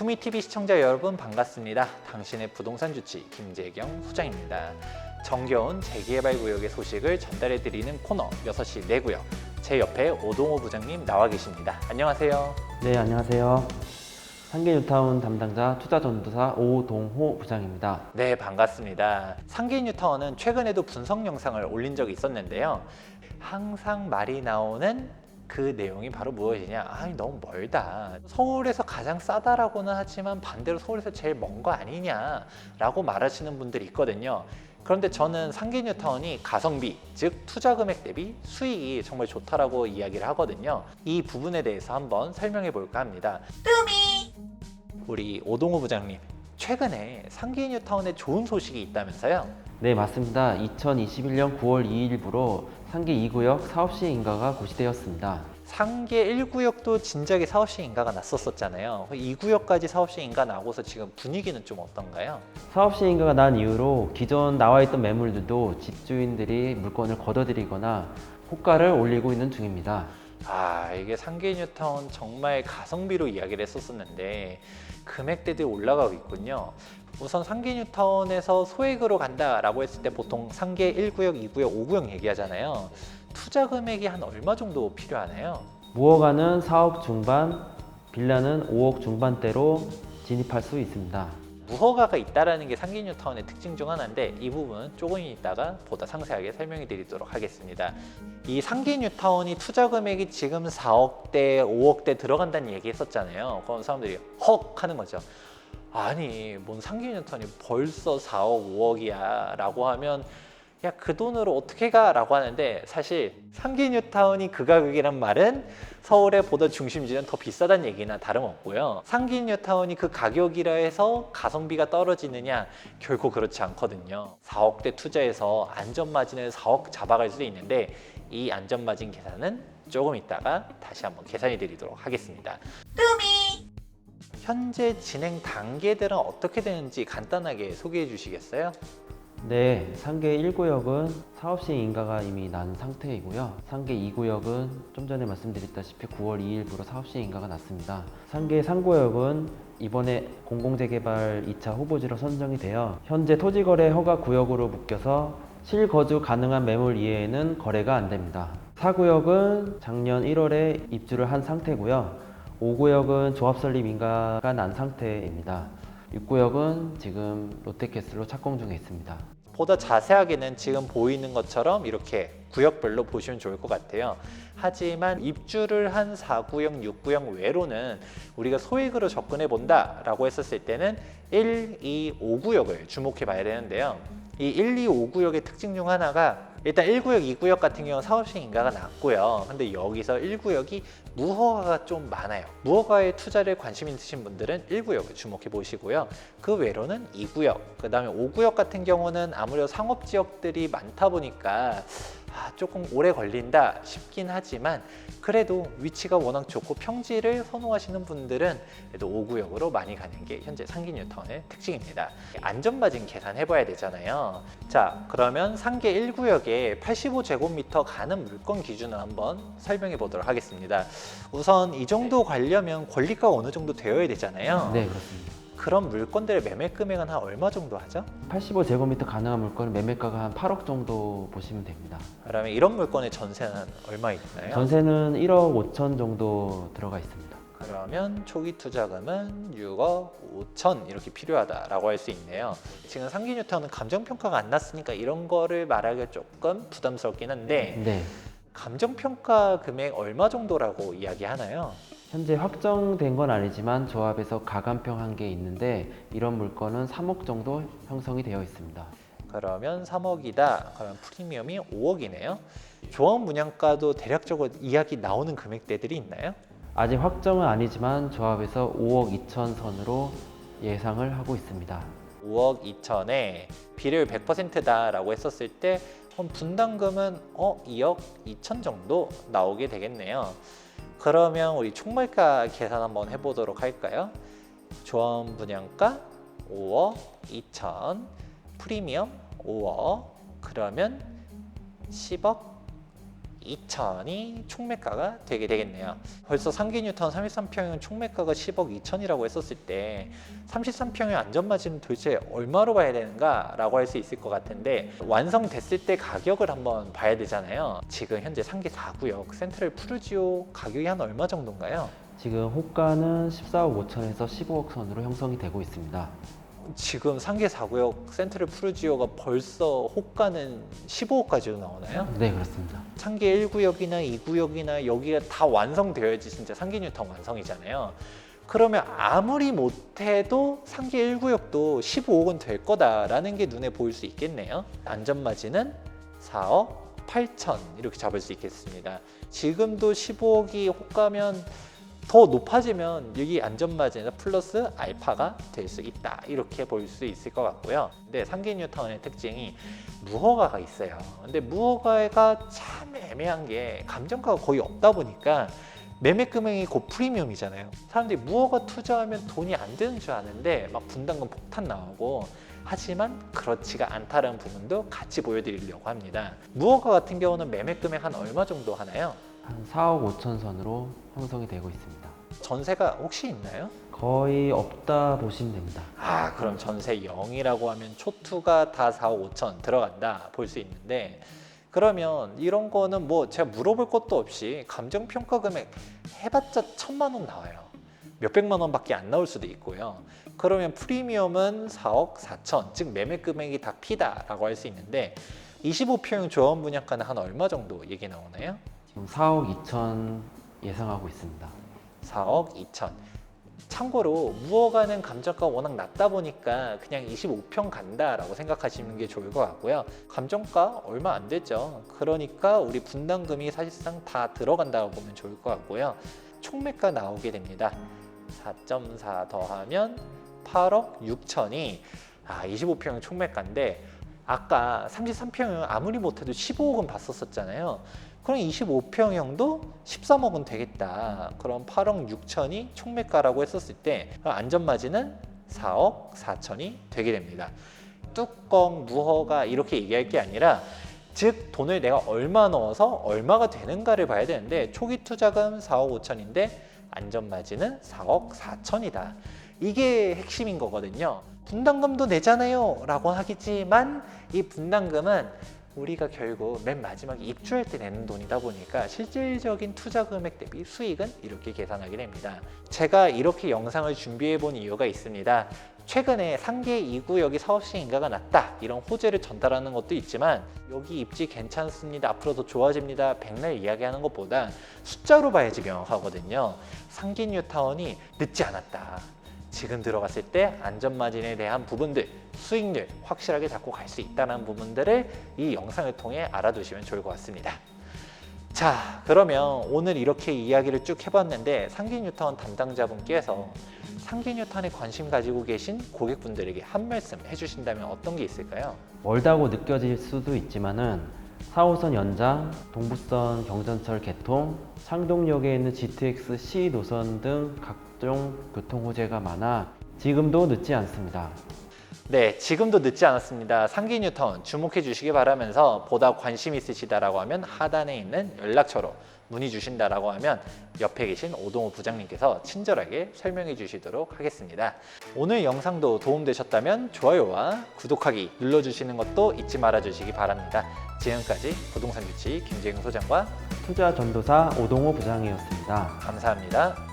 투미TV 시청자 여러분 반갑습니다. 당신의 부동산 주치 김재경 소장입니다. 정겨운 재개발 구역의 소식을 전달해 드리는 코너 6시 내구역. 제 옆에 오동호 부장님 나와 계십니다. 안녕하세요. 네, 안녕하세요. 상계 뉴타운 담당자 투자전도사 오동호 부장입니다. 네, 반갑습니다. 상계 뉴타운은 최근에도 분석 영상을 올린 적이 있었는데요. 항상 말이 나오는 그 내용이 바로 무엇이냐? 아, 너무 멀다. 서울에서 가장 싸다라고는 하지만 반대로 서울에서 제일 먼 거 아니냐라고 말하시는 분들이 있거든요. 그런데 저는 상계 뉴타운이 가성비, 즉 투자 금액 대비 수익이 정말 좋다라고 이야기를 하거든요. 이 부분에 대해서 한번 설명해 볼까 합니다. 우리 오동호 부장님, 최근에 상계 뉴타운에 좋은 소식이 있다면서요? 네, 맞습니다. 2021년 9월 2일부로 상계 2구역 사업시행 인가가 고시되었습니다. 상계 1구역도 진작에 사업시 인가가 났었었잖아요. 2구역까지 사업시 인가 나고서 지금 분위기는 좀 어떤가요? 사업시행 인가가 난 이후로 기존 나와 있던 매물들도 집주인들이 물건을 걷어들이거나 호가를 올리고 있는 중입니다. 아 이게 상계 뉴타운 정말 가성비로 이야기를 했었었는데 금액대들이 올라가고 있군요. 우선 상계 뉴타운에서 소액으로 간다라고 했을 때 보통 상계 1구역, 2구역, 5구역 얘기하잖아요. 투자 금액이 한 얼마 정도 필요하나요? 무허가는 4억 중반, 빌라는 5억 중반대로 진입할 수 있습니다. 무허가가 있다라는 게 상계 뉴타운의 특징 중 하나인데 이 부분 조금 있다가 보다 상세하게 설명해 드리도록 하겠습니다. 이 상계 뉴타운이 투자 금액이 지금 4억대, 5억대 들어간다는 얘기 했었잖아요. 그런 사람들이 헉 하는 거죠. 아니, 뭔 상계 뉴타운이 벌써 4억, 5억이야 라고 하면 야, 그 돈으로 어떻게 가? 라고 하는데 사실 상계 뉴타운이 그 가격이란 말은 서울의 보다 중심지는 더 비싸다는 얘기나 다름없고요. 상계 뉴타운이 그 가격이라 해서 가성비가 떨어지느냐? 결코 그렇지 않거든요. 4억대 투자해서 안전마진을 4억 잡아갈 수도 있는데 이 안전마진 계산은 조금 있다가 다시 한번 계산해 드리도록 하겠습니다. 현재 진행 단계들은 어떻게 되는지 간단하게 소개해 주시겠어요? 네, 상계 1구역은 사업시행 인가가 이미 난 상태이고요. 상계 2구역은 좀 전에 말씀드렸다시피 9월 2일부로 사업시행 인가가 났습니다. 상계 3구역은 이번에 공공재개발 2차 후보지로 선정이 되어 현재 토지거래 허가 구역으로 묶여서 실거주 가능한 매물 이외에는 거래가 안 됩니다. 4구역은 작년 1월에 입주를 한 상태고요. 5구역은 조합 설립 인가가 난 상태입니다. 6구역은 지금 롯데캐슬로 착공 중에 있습니다. 보다 자세하게는 지금 보이는 것처럼 이렇게 구역별로 보시면 좋을 것 같아요. 하지만 입주를 한 4구역, 6구역 외로는 우리가 소액으로 접근해 본다라고 했었을 때는 1, 2, 5구역을 주목해 봐야 되는데요. 이 1, 2, 5구역의 특징 중 하나가 일단 1구역, 2구역 같은 경우는 사업식 인가가 낮고요. 근데 여기서 1구역이 무허가가 좀 많아요. 무허가에 투자를 관심 있으신 분들은 1구역을 주목해 보시고요. 그 외로는 2구역, 그 다음에 5구역 같은 경우는 아무래도 상업 지역들이 많다 보니까 아, 조금 오래 걸린다 싶긴 하지만 그래도 위치가 워낙 좋고 평지를 선호하시는 분들은 그래도 5구역으로 많이 가는 게 현재 상기 뉴타운의 특징입니다. 안전마진 계산해 봐야 되잖아요. 자, 그러면 상계 1구역에 85제곱미터 가는 물건 기준을 한번 설명해 보도록 하겠습니다. 우선 이 정도 가려면 권리가가 어느 정도 되어야 되잖아요. 네, 그렇습니다. 그런 물건들의 매매 금액은 한 얼마 정도 하죠? 85제곱미터 가능한 물건 매매가가 한 8억 정도 보시면 됩니다. 그러면 이런 물건의 전세는 얼마 있나요? 전세는 1억 5천 정도 들어가 있습니다. 그러면 초기 투자금은 6억 5천 이렇게 필요하다라고 할 수 있네요. 지금 상기 뉴타운은 감정 평가가 안 났으니까 이런 거를 말하기가 조금 부담스럽긴 한데 네. 감정 평가 금액 얼마 정도라고 이야기하나요? 현재 확정된 건 아니지만 조합에서 가감평 한 게 있는데 이런 물건은 3억 정도 형성이 되어 있습니다. 그러면 3억이다. 그러면 프리미엄이 5억이네요. 조합 분양가도 대략적으로 이야기 나오는 금액대들이 있나요? 아직 확정은 아니지만 조합에서 5억 2천 선으로 예상을 하고 있습니다. 5억 2천에 비율 100%다라고 했었을 때 그럼 분담금은 어 2억 2천 정도 나오게 되겠네요. 그러면 우리 총말가 계산 한번 해보도록 할까요? 조합 분양가 5억 2천, 프리미엄 5억, 그러면 10억 2천이 총매가가 되게 되겠네요. 벌써 상기 뉴턴 33평형 총매가가 10억 2천이라고 했었을 때 33평형 안전마진은 도대체 얼마로 봐야 되는가 라고 할 수 있을 것 같은데 완성됐을 때 가격을 한번 봐야 되잖아요. 지금 현재 상기 4구역 센트럴 푸르지오 가격이 한 얼마 정도인가요? 지금 호가는 14억 5천에서 15억 선으로 형성이 되고 있습니다. 지금 상계 4구역 센트럴 푸르지오가 벌써 호가는 15억까지도 나오나요? 네, 그렇습니다. 상계 1구역이나 2구역이나 여기가 다 완성되어야지 진짜 상계 뉴턴 완성이잖아요. 그러면 아무리 못해도 상계 1구역도 15억은 될 거다라는 게 눈에 보일 수 있겠네요. 안전마진은 4억 8천 이렇게 잡을 수 있겠습니다. 지금도 15억이 호가면 더 높아지면 여기 안전마진 플러스 알파가 될 수 있다 이렇게 볼 수 있을 것 같고요. 근데 상계 뉴턴의 특징이 무허가가 있어요. 근데 무허가가 참 애매한 게 감정가가 거의 없다 보니까 매매 금액이 곧 프리미엄이잖아요. 사람들이 무허가 투자하면 돈이 안 되는 줄 아는데 막 분담금 폭탄 나오고 하지만 그렇지가 않다는 부분도 같이 보여드리려고 합니다. 무허가 같은 경우는 매매 금액 한 얼마 정도 하나요? 한 4억 5천 선으로 형성이 되고 있습니다. 전세가 혹시 있나요? 거의 없다 보시면 됩니다. 아 그럼 전세 0이라고 하면 초투가 다 4억 5천 들어간다 볼 수 있는데 그러면 이런 거는 뭐 제가 물어볼 것도 없이 감정평가 금액 해봤자 천만 원 나와요 몇백만 원밖에 안 나올 수도 있고요 그러면 프리미엄은 4억 4천 즉 매매 금액이 다 피다라고 할 수 있는데 25평형 조합 분양가는 한 얼마 정도 얘기 나오나요? 지금 4억 2천 예상하고 있습니다. 4억 2천. 참고로 무허가는 감정가가 워낙 낮다 보니까 그냥 25평 간다라고 생각하시는 게 좋을 것 같고요. 감정가 얼마 안 되죠. 그러니까 우리 분담금이 사실상 다 들어간다고 보면 좋을 것 같고요. 총매가 나오게 됩니다. 4.4 더하면 8억 6천이 아 25평 총매가인데 아까 33평은 아무리 못해도 15억은 봤었었잖아요. 그럼 25평형도 13억은 되겠다. 그럼 8억 6천이 총매가라고 했었을 때 안전마진은 4억 4천이 되게 됩니다. 뚜껑, 무허가 이렇게 얘기할 게 아니라 즉 돈을 내가 얼마 넣어서 얼마가 되는가를 봐야 되는데 초기 투자금 4억 5천인데 안전마진은 4억 4천이다. 이게 핵심인 거거든요. 분담금도 내잖아요 라고 하겠지만 이 분담금은 우리가 결국 맨 마지막에 입주할 때 내는 돈이다 보니까 실질적인 투자 금액 대비 수익은 이렇게 계산하게 됩니다. 제가 이렇게 영상을 준비해 본 이유가 있습니다. 최근에 상계 2구역이 사업시 인가가 났다. 이런 호재를 전달하는 것도 있지만 여기 입지 괜찮습니다. 앞으로 더 좋아집니다. 백날 이야기하는 것보다 숫자로 봐야지 명확하거든요. 상기 뉴타운이 늦지 않았다 지금 들어갔을 때 안전마진에 대한 부분들, 수익률 확실하게 잡고 갈 수 있다는 부분들을 이 영상을 통해 알아두시면 좋을 것 같습니다. 자, 그러면 오늘 이렇게 이야기를 쭉 해봤는데 상기 뉴턴 담당자분께서 상기 뉴턴에 관심 가지고 계신 고객분들에게 한 말씀 해주신다면 어떤 게 있을까요? 멀다고 느껴질 수도 있지만은 4호선 연장, 동부선 경전철 개통, 창동역에 있는 GTX C 노선 등 각종 교통 호재가 많아 지금도 늦지 않습니다. 네, 지금도 늦지 않았습니다. 상기 뉴턴 주목해 주시기 바라면서 보다 관심 있으시다라고 하면 하단에 있는 연락처로 문의 주신다라고 하면 옆에 계신 오동호 부장님께서 친절하게 설명해 주시도록 하겠습니다. 오늘 영상도 도움되셨다면 좋아요와 구독하기 눌러주시는 것도 잊지 말아 주시기 바랍니다. 지금까지 부동산 유치 김재경 소장과 투자 전도사 오동호 부장이었습니다. 감사합니다.